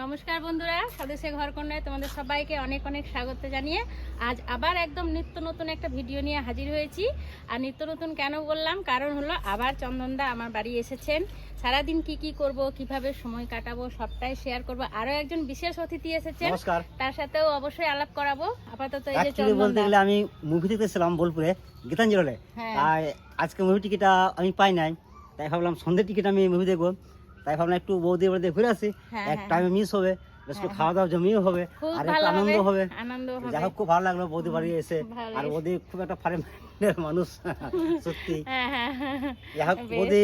নমস্কার বন্ধুরা স্বদেশে ঘর কন্যায় তোমাদের সবাইকে অনেক অনেক স্বাগত জানিয়ে আজ আবার একদম নিত্য নতুন একটা ভিডিও নিয়ে হাজির হয়েছি। আর নিত্য নতুন কেন বললাম? কারণ হলো আবার চন্দনদা আমার বাড়ি এসেছেন। সারাদিন কি কি করব কীভাবে সময় কাটাবো সবটাই শেয়ার করব। আরও একজন বিশেষ অতিথি এসেছেন। তার সাথেও অবশ্যই আলাপ করাবো। আপাতত এই যে অ্যাকচুয়ালি বলতে গেলে আমি মুভি দেখতেছিলাম বোলপুরে গীতাঞ্জলি হ্যাঁ। আজকে মুভি টিকিটটা আমি পাই নাই তাই ভাবলাম সন্ধ্যের টিকিট আমি মুভি দেখব। তাই ভাবলাম একটু বৌদি বাড়িতে ঘুরে আসি। হ্যাঁ, এক হ্যাঁ। টাইমে মিস হবে বেশ একটু খাওয়া দাওয়া জমিও হবে আর একটু আনন্দ হবে। যাই হোক খুব ভালো লাগল বৌদি বাড়ি এসে। আর বৌদি খুব একটা মানুষ সত্যি। হ্যাঁ হ্যাঁ। হ্যাঁ, হ্যাঁ। যাই হোক বৌদি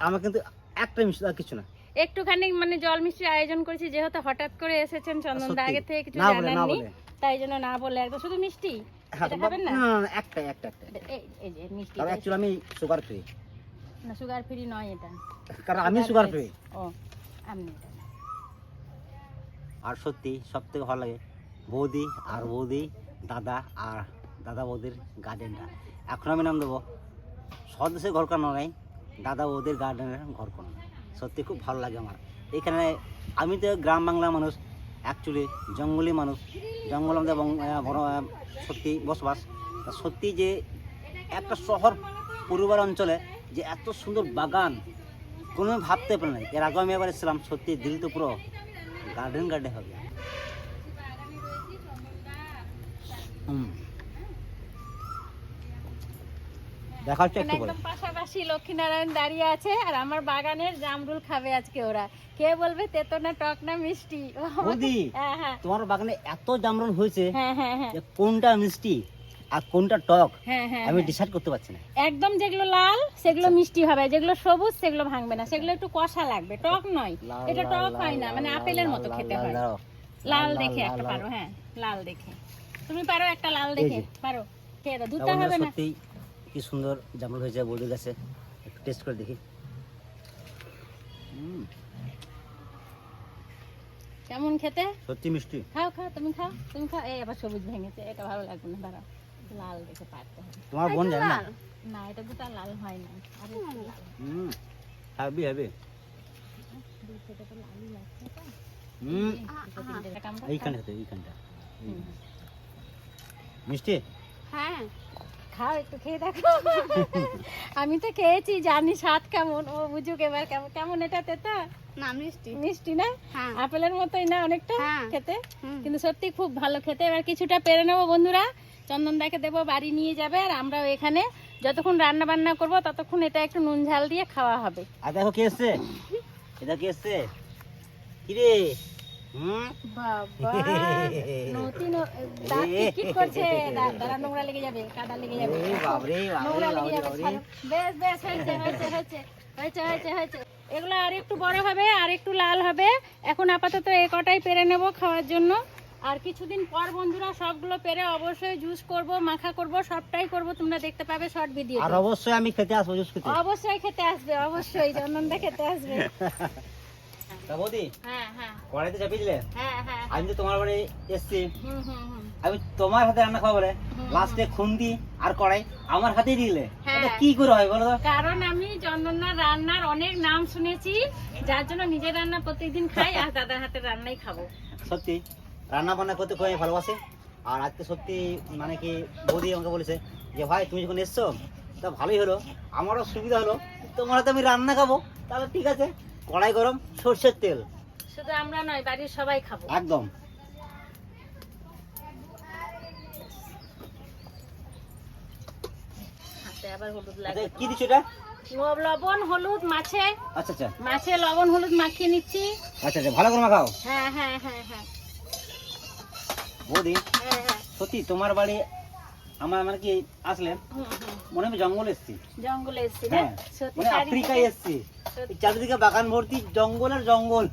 আমার কিন্তু একটা মিস কিছু না। একটুখানি মানে জল মিষ্টির আয়োজন করেছি যেহেতু হঠাৎ করে এসেছেন চন্দন দা আগে থেকে কিছু জানাননি। তাই জন্য না বলে একদম শুধু মিষ্টি? হ্যাঁ, খাবেন না? একটা একটা একটা এই যে মিষ্টি আমি সুগার ফ্রি না সুগার ফ্রি নয় এটা। কারণ আমি সুগার ফ্রি ও আপনি আর সত্যি সব থেকে ভালো লাগে বৌদি আর বৌদি দাদা আর দাদা বৌদির গার্ডেনটা এখন আমি নাম দেবো স্বদেশের ঘর কানো নাই দাদা বৌদির গার্ডেনের ঘর কানো সত্যি খুব ভালো লাগে আমার। এখানে আমি তো গ্রাম বাংলার মানুষ অ্যাকচুয়ালি জঙ্গলি মানুষ। জঙ্গল আমাদের বড় সত্যি বসবাস। তা সত্যি যে একটা শহর পরিবার অঞ্চলে যে এত সুন্দর বাগান কোনো ভাবতে পারে নাই এর আগে আমি একবার এসেছিলাম সত্যি দিল তো পুরো গার্ডেন গার্ডেন হবে। দেখা হচ্ছে একটু একদম পাশাপাশি লক্ষ্মীনারায়ণ দাঁড়িয়ে আছে আর আমার বাগানের জামরুল খাবে আজকে ওরা। কে বলবে? তেতো না টক না মিষ্টি? হ্যাঁ হ্যাঁ। তোমার বাগানে এত জামরুল হয়েছে হ্যাঁ হ্যাঁ হ্যাঁ। কোনটা মিষ্টি? আর কোনটা টক হ্যাঁ হ্যাঁ আমি হ্যাঁ। ডিসাইড করতে পারছি না। একদম যেগুলো লাল সেগুলো আচ্ছা। মিষ্টি হবে যেগুলো সবুজ সেগুলো ভাঙবে না সেগুলো একটু কষা লাগবে টক নয়। এটা টক হয় না মানে আপেলের মতো খেতে হয়। লাল। দেখে একটা পারো হ্যাঁ লাল দেখে। তুমি পারো একটা লাল দেখে পারো খেয়ে দাও হবে না। সত্যি কি সুন্দর জামরুল হয়েছে কাছে একটু টেস্ট করে দেখি। কেমন খেতে? সত্যি মিষ্টি। খাও খাও তুমি খাও তুমি খাও। এই আবার সবুজ ভেঙেছে এটা ভালো লাগবে না দাঁড়াও। লাল দেখে পারতে হবে। তোমার বোন জানে না? না এটা দুটো লাল হয় না। আর হুম হ্যাভি দুই তো লালই লাগছে তো। হুম। দুটো তিনটে কামড়া এইখানটা। এইখানটা মিষ্টি? হ্যাঁ। খাও একটু খেয়ে দেখো। আমি তো খেয়েছি জানি স্বাদ কেমন। ও বুঝুক এবার কেমন কেমন এটা তেতা না মিষ্টি। মিষ্টি না? হ্যাঁ। আপেলের মতোই না অনেকটা হ্যাঁ। খেতে? কিন্তু সত্যি খুব ভালো খেতে। এবার কিছুটা পেরে নেব বন্ধুরা। চন্দন দাকে দেবো বাড়ি নিয়ে যাবে আর আমরাও এখানে যতক্ষণ রান্না বান্না করব ততক্ষণ এটা একটু নুন ঝাল দিয়ে খাওয়া হবে। আর দেখো কে এসছে? এটা কে এসছে? কিরে? এগুলো আর একটু বড় হবে আর একটু লাল হবে। এখন আপাতত এ কটাই পেরে নেব খাওয়ার জন্য। আর কিছুদিন পর বন্ধুরা সবগুলো পেরে অবশ্যই জুস করব মাখা করব সবটাই করব তোমরা দেখতে পাবে শর্ট ভিডিও আর অবশ্যই আমি খেতে আসব জুস খেতে। অবশ্যই খেতে আসবে অবশ্যই চন্দনদা খেতে আসবে। বৌদি হ্যাঁ হ্যাঁ। কড়াইতে চাপিয়ে দিলে? হ্যাঁ হ্যাঁ। আমি তো তোমার বাড়ি এসছি। হুম হুম হুম। আমি তোমার হাতে রান্না খাব বলে। লাস্টে খুন্তি আর কড়াই আমার হাতেই দিলে। হ্যাঁ। কি করে হয় বলো তো? কারণ আমি চন্দনার রান্নার অনেক নাম শুনেছি যার জন্য নিজের রান্না প্রত্যেকদিন খাই আর দাদার হাতের রান্নাই খাব। সত্যি? রান্না বান্না করতে খুবই ভালোবাসে। আর আজকে সত্যি মানে কি বৌদি আমাকে বলেছে যে ভাই তুমি যখন এসছো তা ভালোই হলো। আমারও সুবিধা হলো। তোমার হাতে আমি রান্না খাব। তাহলে ঠিক আছে। কড়াই গরম সর্ষের তেল। শুধু আমরা নয় বাড়ির সবাই খাব। একদম। হাতে আবার হলুদ আচ্ছা, লাগে কি দিচ্ছ এটা? লবণ হলুদ মাছে। আচ্ছা আচ্ছা। মাছে লবণ হলুদ মাখিয়ে নিচ্ছি। আচ্ছা আচ্ছা ভালো করে মাখাও। হ্যাঁ হ্যাঁ হ্যাঁ হ্যাঁ। বৌদি সত্যি তোমার বাড়ি আমার মানে কি আসলেন। মনে হয় জঙ্গল এসছি। জঙ্গলে এসছি হ্যাঁ মানে আফ্রিকায় এসছি। চারিদিকে বাগান ভর্তি জঙ্গল আর জঙ্গল।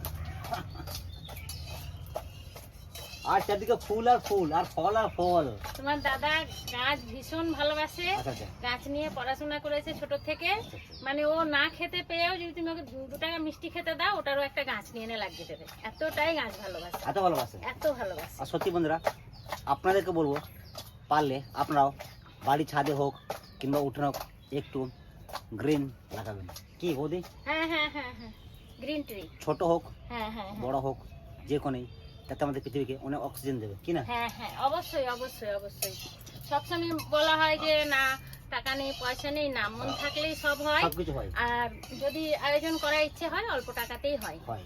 আর চারদিকে ফুল আর ফুল আর ফল আর ফল। তোমার দাদা গাছ ভীষণ ভালোবাসে। আচ্ছা আচ্ছা। গাছ নিয়ে পড়াশোনা করেছে ছোট থেকে। মানে ও না খেতে পেয়েও যদি তুমি ওকে দু টাকা মিষ্টি খেতে দাও ওটারও একটা গাছ নিয়ে এনে লাগিয়ে দেবে। এতটাই গাছ ভালোবাসে। এত ভালোবাসে? এত ভালোবাসে। আর সত্যি বন্ধুরা আপনাদেরকে বলব পারলে আপনারাও বাড়ি ছাদে হোক কিংবা উঠোনে হোক একটু গ্রিন লাগাবেন। কি বৌদি হ্যাঁ হ্যাঁ হ্যাঁ হ্যাঁ। গ্রিন ট্রি ছোট হোক হ্যাঁ হ্যাঁ হ্যাঁ। বড় হোক যে কোনেই। তাতে আমাদের পৃথিবীকে অনেক অক্সিজেন দেবে কি না? হ্যাঁ হ্যাঁ অবশ্যই অবশ্যই অবশ্যই। সবসময় বলা হয় যে না টাকা নেই পয়সা নেই না মন থাকলেই সব হয়। সবকিছু হয়। আর যদি আয়োজন করার ইচ্ছে হয় অল্প টাকাতেই হয়। হয়।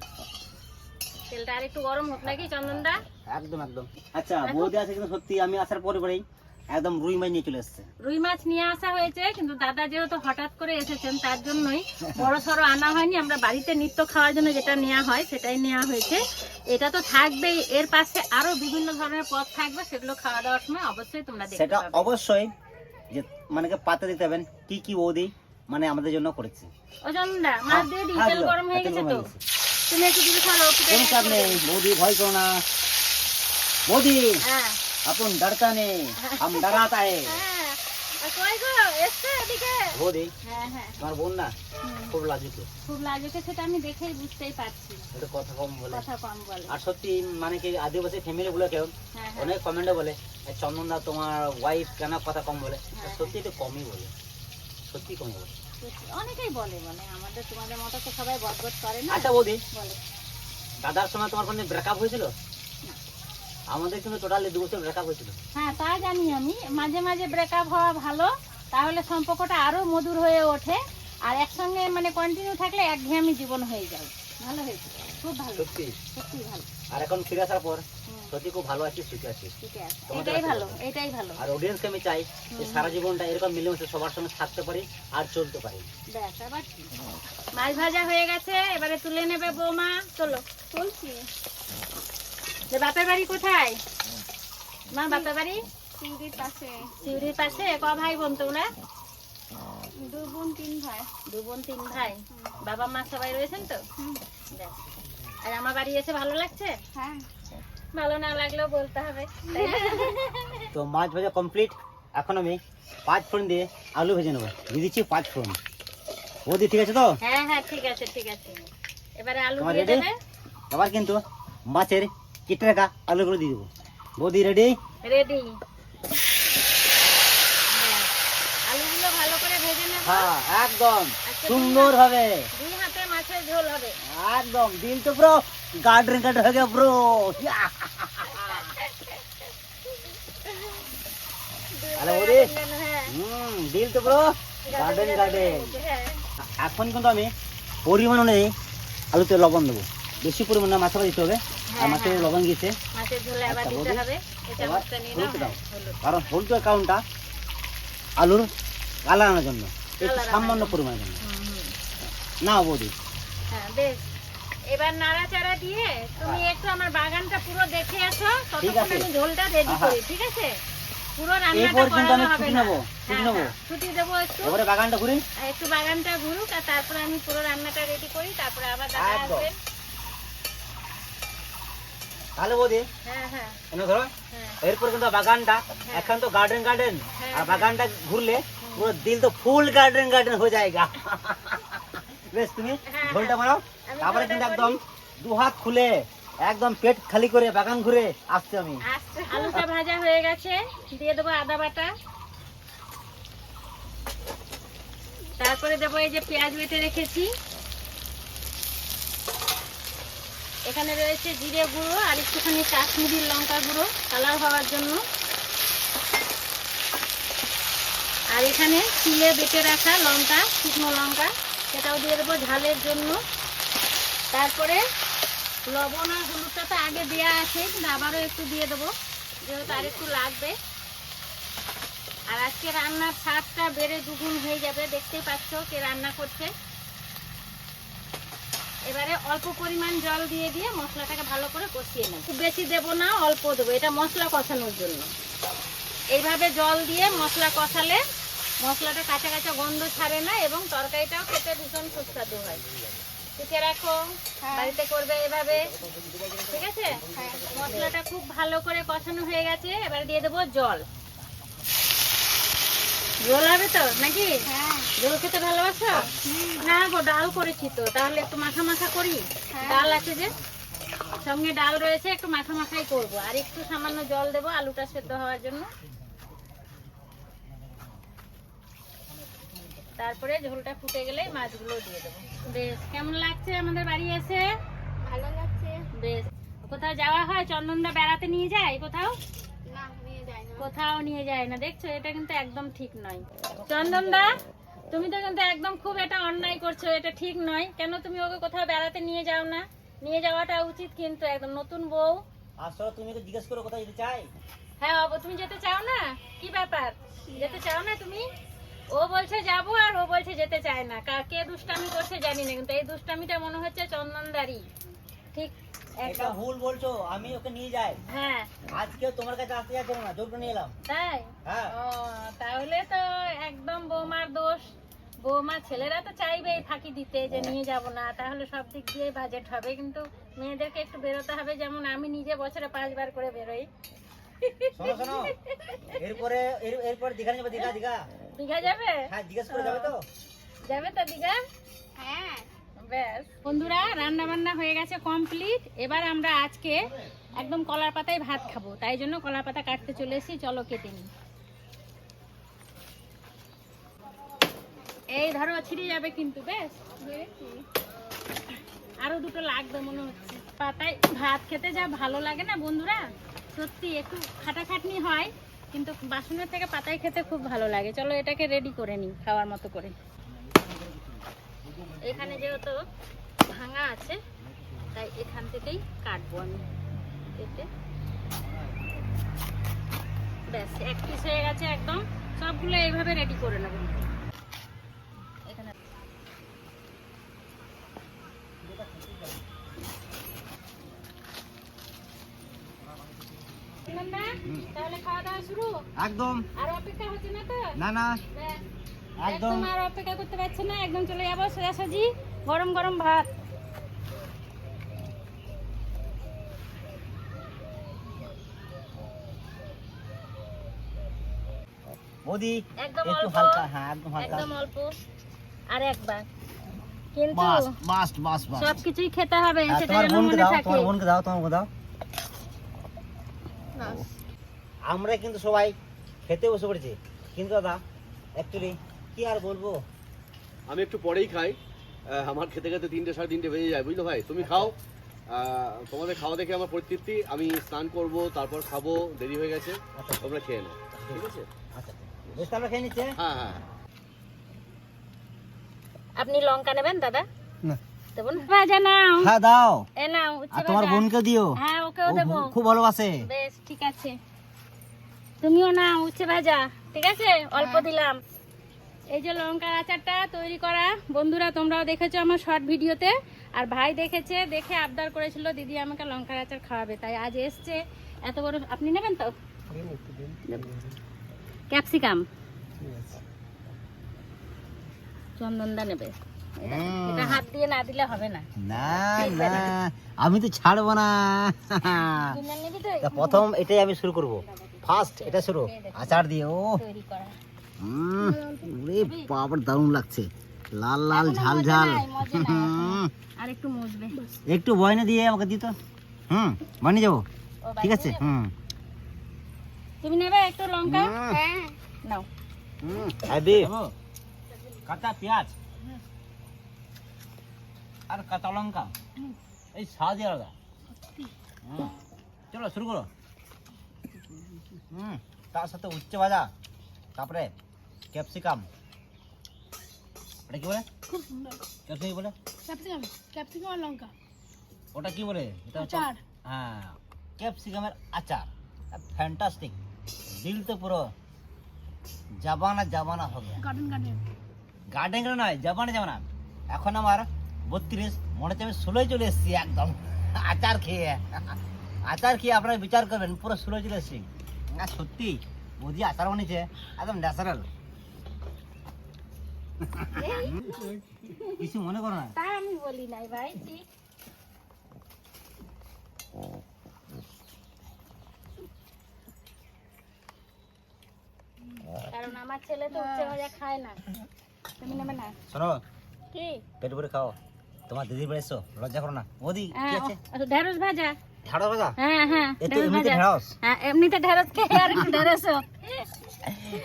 তেলটা আর একটু গরম হোক নাকি চন্দনদা? একদম একদম। আচ্ছা বৌদি আছে কিন্তু সত্যি আমি আসার পরে পরেই। একদম রুই মাছ নিয়ে চলে এসছে। রুই মাছ নিয়ে আসা হয়েছে কিন্তু দাদা যেহেতু হঠাৎ করে এসেছেন তার জন্যই বড় সড়ো আনা হয়নি। আমরা বাড়িতে নিত্য খাওয়ার জন্য যেটা নেওয়া হয় সেটাই নেওয়া হয়েছে। এটা তো থাকবেই এর পাশে আরও বিভিন্ন ধরনের পদ থাকবে সেগুলো খাওয়া দাওয়ার সময় অবশ্যই তোমরা দেখতে সেটা অবশ্যই যে মানে কি পাতে দিতে হবেন কি কি বৌদি মানে আমাদের জন্য করেছে। ও চন্দনদা মাছ হ্যাঁ, দিয়ে দিই হ্যাঁ, তেল গরম হয়ে গেছে তো। তুমি একটু দিদি খালো কোনো চাপ নেই বৌদি ভয় করো না। বৌদি! হ্যাঁ। আপন ডরতা নেই हम डराता है হ্যাঁ আর কই গো এসছে এদিকে বৌদি হ্যাঁ হ্যাঁ তোমার বোন না হুম, খুব লাজুক খুব লাজুকে সেটা আমি দেখেই বুঝতেই পারছি একটু কথা কম বলে কথা কম বলে আর সত্যি মানে কি আদিবাসী ফ্যামিলি গুলো কেউ হ্যাঁ হ্যাঁ অনেক কমেন্টে বলে "এ চন্দনদা তোমার ওয়াইফ কেন কথা কম বলে হ্যাঁ, সত্যি একটু কমই বলে সত্যি কমই বলে সত্যি, অনেকেই বলে মানে আমাদের তোমাদের মতো তো সবাই বদবদ করে না আচ্ছা বৌদি বলে দাদার সময় তোমার কোনো ব্রেকআপ হয়েছিল আমাদের কিন্তু টোটালি দু বছর ব্রেকআপ হয়েছিল। হ্যাঁ তা জানি আমি। মাঝে মাঝে ব্রেকআপ হওয়া ভালো। তাহলে সম্পর্কটা আরও মধুর হয়ে ওঠে। আর একসঙ্গে মানে কন্টিনিউ থাকলে একঘেয়েমি জীবন হয়ে যায়। ভালো হয়েছে। খুব ভালো। সত্যি। সত্যি ভালো। আর এখন ফিরে আসার পর সত্যি খুব ভালো আছি সুখে আছি। ঠিক আছে। এটাই ভালো এটাই ভালো। আর অডিয়েন্সকে আমি চাই যে। সারা জীবনটা এরকম মিলেমিশে সবার সঙ্গে থাকতে পারি আর চলতে পারি। ব্যাস আবার মাছ ভাজা হয়ে গেছে এবারে তুলে নেবে বৌমা। চলো। তুলছি বাপের বাড়ি কোথায়? মা বাপের বাড়ি? চিংড়ির পাশে। সিউড়ির পাশে? ক ভাই বোন তোমরা? দু বোন তিন ভাই। দু বোন তিন ভাই। বাবা মা সবাই রয়েছেন তো? আর আমার বাড়ি এসে ভালো লাগছে? হ্যাঁ। ভালো না লাগলেও বলতে হবে। তো মাছ ভাজা কমপ্লিট এখন আমি পাঁচ ফোড়ন দিয়ে আলু ভেজে নেব। দিয়ে দিচ্ছি পাঁচ ফোড়ন। বৌদি ঠিক আছে তো? হ্যাঁ হ্যাঁ ঠিক আছে ঠিক আছে। এবারে আলু দিয়ে দেবে। এবার কিন্তু মাছের কেটে রাখা আলুগুলো দিয়ে দেবো। বৌদি রেডি রেডি আলুগুলো ভালো করে ভেজে নেব। হ্যাঁ একদম। সুন্দর হবে। দুই হাতে মাছের ঝোল হবে। একদম তো পুরো গার্ডেন হয়ে গেল পুরো। আরে হ্যাঁ। হুম তো পুরো গার্ডেন গার্ডেন হ্যাঁ। এখন কিন্তু আমি পরিমাণ অনুযায়ী আলুতে লবণ দেবো। বেশি পরিমাণে মাছ দিতে হবে। আর হ্যাঁ, মাছের হ্যাঁ। লবণ গিয়েছে মাছের ঝোলে আবার আচ্ছা, দিতে হবে। এটা এবার নিয়ে নাও। দাও। হলুদ। কারণ আলুর কালার আনার জন্য একটু সামান্য জন্য। পরিমাণের। না বৌদি। হ্যাঁ বেশ। এবার নাড়াচাড়া দিয়ে তুমি একটু আমার বাগানটা পুরো দেখে আসো। ততক্ষণ আমি ঝোলটা রেডি করি ঠিক আছে? পুরো রান্নাটা করানো হবে না। নেব, ছুটি নেব। ছুটি দেবো একটু। এবারে বাগানটা ঘুরি আর একটু বাগানটা ঘুরুক আর তারপরে আমি পুরো রান্নাটা রেডি করি তারপরে আবার দাদা আসবেন তাহলে বৌদি হ্যাঁ হ্যাঁ। এনে ধরো হ্যাঁ। এরপর কিন্তু বাগানটা এখন তো গার্ডেন গার্ডেন আর বাগানটা ঘুরলে পুরো দিল তো ফুল গার্ডেন গার্ডেন হয়ে যায়গা বেশ তুমি আমি তারপরে কিন্তু একদম দু হাত খুলে একদম পেট খালি করে বাগান ঘুরে আসছে আমি। আলুটা ভাজা হয়ে গেছে। দিয়ে দেবো আদা বাটা। তারপরে দেবো এই যে পেঁয়াজ বেটে রেখেছি। এখানে রয়েছে জিরে গুঁড়ো আর একটুখানি কাশ্মীরি লঙ্কা গুঁড়ো, কালার হওয়ার জন্য। আর এখানে চিলে বেটে রাখা লঙ্কা, শুকনো লঙ্কা, সেটাও দিয়ে দেবো ঝালের জন্য। তারপরে লবণ আর হলুদটা তো আগে দেওয়া আছে, কিন্তু আবারও একটু দিয়ে দেবো, যেহেতু আর একটু লাগবে। আর আজকে রান্নার স্বাদটা বেড়ে দুগুণ হয়ে যাবে, দেখতেই পাচ্ছ কে রান্না করছে। এবারে অল্প পরিমাণ জল দিয়ে দিয়ে মশলাটাকে ভালো করে কষিয়ে নেব। খুব বেশি দেবো না অল্প দেবো। এটা মশলা কষানোর জন্য। এইভাবে জল দিয়ে মশলা কষালে মশলাটা কাঁচা কাঁচা গন্ধ ছাড়ে না এবং তরকারিটাও খেতে ভীষণ সুস্বাদু হয়। শিখে রাখো হ্যাঁ। বাড়িতে করবে এভাবে। ঠিক আছে? মশলাটা খুব ভালো করে কষানো হয়ে গেছে। এবার দিয়ে দেবো জল। জল হবে তো নাকি? হ্যাঁ। জল খেতে ভালোবাসো? না গো ডাল করেছি তো। তাহলে একটু মাখা মাখা করি। হ্যাঁ। ডাল আছে যে? সঙ্গে ডাল রয়েছে একটু মাখা মাখাই করব। আর একটু সামান্য জল দেবো আলুটা সেদ্ধ হওয়ার জন্য। তারপরে ঝোলটা ফুটে গেলে মাছগুলো দিয়ে দেবো। বেশ কেমন লাগছে আমাদের বাড়ি এসে? ভালো লাগছে। বেশ। কোথাও যাওয়া হয়? চন্দনদা বেড়াতে নিয়ে যায় কোথাও? কোথাও নিয়ে যায় না। দেখছ এটা কিন্তু একদম ঠিক নয়। চন্দন দা তুমি তো কিন্তু একদম খুব এটা অন্যায় করছ এটা ঠিক নয়। কেন তুমি ওকে কোথাও বেড়াতে নিয়ে যাও না? নিয়ে যাওয়াটা উচিত কিন্তু একদম নতুন বউ। আসলে তুমি তো জিজ্ঞেস করো কোথায় যেতে চাই হ্যাঁ বাবু তুমি যেতে চাও না? কি ব্যাপার? যেতে চাও না তুমি? ও বলছে যাব আর ও বলছে যেতে চায় না। কা- কে দুষ্টামি করছে জানি না কিন্তু এই দুষ্টামিটা মনে হচ্ছে চন্দনদারি ঠিক এটা ভুল বলছো আমি ওকে নিয়ে যাই। হ্যাঁ। আজকে তোমার কাছে আসতে যাচ্ছিল না জোর করে নিয়ে এলাম। তাই? হ্যাঁ। ও তাহলে তো একদম বৌমার দোষ। বৌমা ছেলেরা তো চাইবেই ফাঁকি দিতে যে নিয়ে যাব না তাহলে সব দিক দিয়ে বাজেট হবে কিন্তু মেয়েদেরকে একটু বেরোতে হবে যেমন আমি নিজে বছরে পাঁচবার করে বেরোই। শোনো শোনো। এরপরে এর- এরপরে দীঘা যাবে দীঘা দীঘা। দীঘা যাবে? হ্যাঁ জিজ্ঞেস করে যাবে তো? যাবে তো দীঘা? হ্যাঁ। ব্যাস। বন্ধুরা রান্না বান্না হয়ে গেছে কমপ্লিট এবার আমরা আজকে একদম কলার পাতায় ভাত খাব। তাই জন্য কলার পাতা কাটতে চলে এসেছি। চলো কেটে নিই। এই ধরো ছিঁড়ে যাবে কিন্তু বেশ আরও দুটো লাগবে মনে হচ্ছে। পাতায় ভাত খেতে যা ভালো লাগে না বন্ধুরা? সত্যি একটু খাটাখাটনি হয় কিন্তু বাসনের থেকে পাতায় খেতে খুব ভালো লাগে। চলো এটাকে রেডি করে নিই খাওয়ার মতো করে। এখানে যেহেতু ভাঙা আছে তাই এখান থেকেই কাটবো আমি কেটে ব্যাস এক পিস হয়ে গেছে একদম। সবগুলো এইভাবে রেডি করে নেব। এখানে তাহলে খাওয়া দাওয়া শুরু? একদম। আর অপেক্ষা হচ্ছে না তো? না না। একদম। আর অপেক্ষা করতে পারছে না একদম চলে যাব সোজাসুজি গরম গরম ভাত। বৌদি একটু হালকা হ্যাঁ একদম হালকা। একদম অল্প। আর একবার। কিন্তু সব কিছুই খেতে হবে হ্যাঁ, সেটা যেন বোনকে মনে দাও থাকে। তোমার বোনকে দাও তোমার বোনকে দাও। আমরা কিন্তু সবাই খেতে বসে পড়েছি। কিন্তু দাদা অ্যাকচুয়ালি কি আর বলব? আমি একটু পরেই খাই। আমার খেতে খেতে তিনটে সাড়ে তিনটে বেজে যায় বুঝলো ভাই? তুমি খাও। তোমাদের খাওয়া দেখে আমার পরিতৃপ্তি। আমি স্নান করব তারপর খাব দেরি হয়ে গেছে। আচ্ছা তোমরা খেয়ে নাও ঠিক আছে? আচ্ছা বেশ তাহলে খেয়ে নিচ্ছে হ্যাঁ? হ্যাঁ আপনি লঙ্কা নেবেন দাদা? না। দেবো না? ভাজা নাও। হ্যাঁ দাও। এ নাও আর তোমার বোনকে দিও। হ্যাঁ ওকেও ও দেবো। খুব ভালোবাসে। বেশ ঠিক আছে। তুমিও না উচ্ছে ভাজা। ঠিক আছে? অল্প হ্যাঁ। দিলাম। এই যে লঙ্কার আচারটা তৈরি করা। বন্ধুরা তোমরাও দেখেছ আমার শর্ট ভিডিওতে। আর ভাই দেখেছে দেখে আবদার করেছিল দিদি আমাকে লঙ্কার আচার খাওয়াবে। তাই আজ এসছে এত বড় আপনি নেবেন তো? ক্যাপসিকাম। চন্দনদা নেবে। এটা- হাত দিয়ে না দিলে হবে না। না না। আমি তো ছাড়বো না। প্রথম এটাই আমি শুরু করব। ফার্স্ট এটা শুরু। আচার দিয়ে ও তৈরি করা। হুম, ওরে বাবার দারুণ লাগছে। লাল লাল ঝাল ঝাল। আর একটু মুছবে একটু বয়না দিয়ে আমাকে দিত। হুম বানিয়ে যাব ঠিক আছে হুম। তুমি নেবে একটু লঙ্কা? হ্যাঁ। নাও। হুম আদি কাঁচা পেঁয়াজ আর কাঁচা লঙ্কা। এই স্বাদই আলাদা। চলো শুরু করো। হুম তার সাথে উচ্চে ভাজা তারপরে ক্যাপসিকাম। ওটা কি বলে? খুব সুন্দর। ক্যাপসিকাম বলে? ক্যাপসিকাম ক্যাপসিকাম আর লঙ্কা। ওটা কি বলে? এটা আচার। হ্যাঁ ক্যাপসিকামের আচার। ফ্যান্টাস্টিক দিল তো পুরো জাবানা জাবানা হবে গার্ডেন গার্ডেন গার্ডেন করে নয়? জাবানা জাবানা। এখন আমার বত্রিশ মনে হচ্ছে আমি ষোলোই চলে এসেছি একদম। আচার খেয়ে। আচার খেয়ে আপনারা বিচার করবেন পুরো ষোলোই চলে এসেছি। আর সত্যি। বৌদি আচার বানিয়েছে একদম ন্যাচারাল কিছু মনে করো না। তা আমি বলি নাই ভাই কারণ আমার ছেলে তো উচ্চে ভাজা খায় না। তুমি নেবে না। শোনো কি? পেট ভরে খাও। তোমার দিদির বাড়ি এসো লজ্জা করো না। কি হ্যাঁ আছে? ঢেঁড়স ভাজা। হ্যাঁ হ্যাঁ ঢেঁড়স এমনিতে ভাজা। ঢেঁড়স। হ্যাঁ এমনিতে ঢেঁড়স আর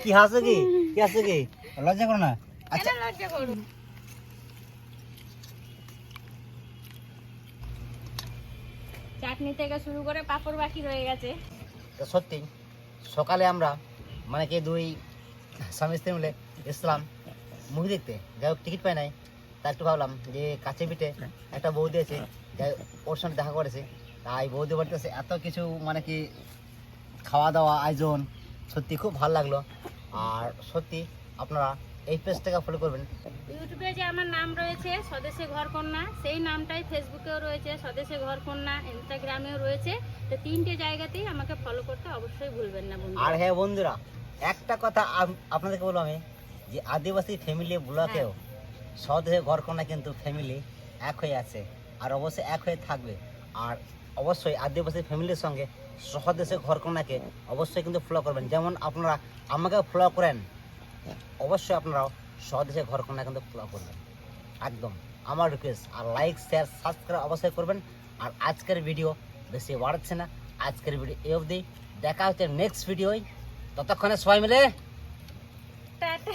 কি হাসো কি? কি হাসো কি? লজ্জা করো না। আচ্ছা। চাটনি থেকে শুরু করে পাঁপড় বাকি রয়ে গেছে। তো সত্যি সকালে আমরা মানে কি দুই স্বামী স্ত্রী মিলে ইসলাম মুভি দেখতে। যাই হোক টিকিট পাই নাই। তা একটু ভাবলাম যে কাছে পিঠে একটা বৌদি আছে যাই ওর সঙ্গে দেখা করেছে। তাই বৌদি বাড়িতে এত কিছু মানে কি খাওয়া দাওয়া আয়োজন সত্যি খুব ভালো লাগল। আর সত্যি আপনারা এই পেজটাকে ফলো করবেন। ইউটিউবে যে আমার নাম রয়েছে স্বদেশে ঘর কন্যা সেই নামটাই ফেসবুকেও রয়েছে স্বদেশে ঘর কন্যা ইনস্টাগ্রামেও রয়েছে। তো তিনটে জায়গাতেই আমাকে ফলো করতে অবশ্যই ভুলবেন না বন্ধু আর হ্যাঁ বন্ধুরা একটা কথা আপনাদেরকে বলব আমি যে আদিবাসী ফ্যামিলি ব্লকেও স্বদেশে ঘরকন্যা কিন্তু ফ্যামিলি এক হয়ে আছে আর অবশ্যই এক হয়ে থাকবে। আর অবশ্যই আদিবাসী ফ্যামিলির সঙ্গে স্বদেশে ঘরকন্যাকে অবশ্যই কিন্তু ফলো করবেন। যেমন আপনারা আমাকে ফলো করেন অবশ্যই আপনারাও স্বদেশে ঘর কন্যা কিন্তু ফলো করবেন। একদম। আমার রিকোয়েস্ট আর লাইক শেয়ার সাবস্ক্রাইব অবশ্যই করবেন। আর আজকের ভিডিও বেশি বাড়াচ্ছে না। আজকের ভিডিও এই অবধি দেখা হচ্ছে নেক্সট ভিডিওয় ততক্ষণে সবাই মিলে টাটা।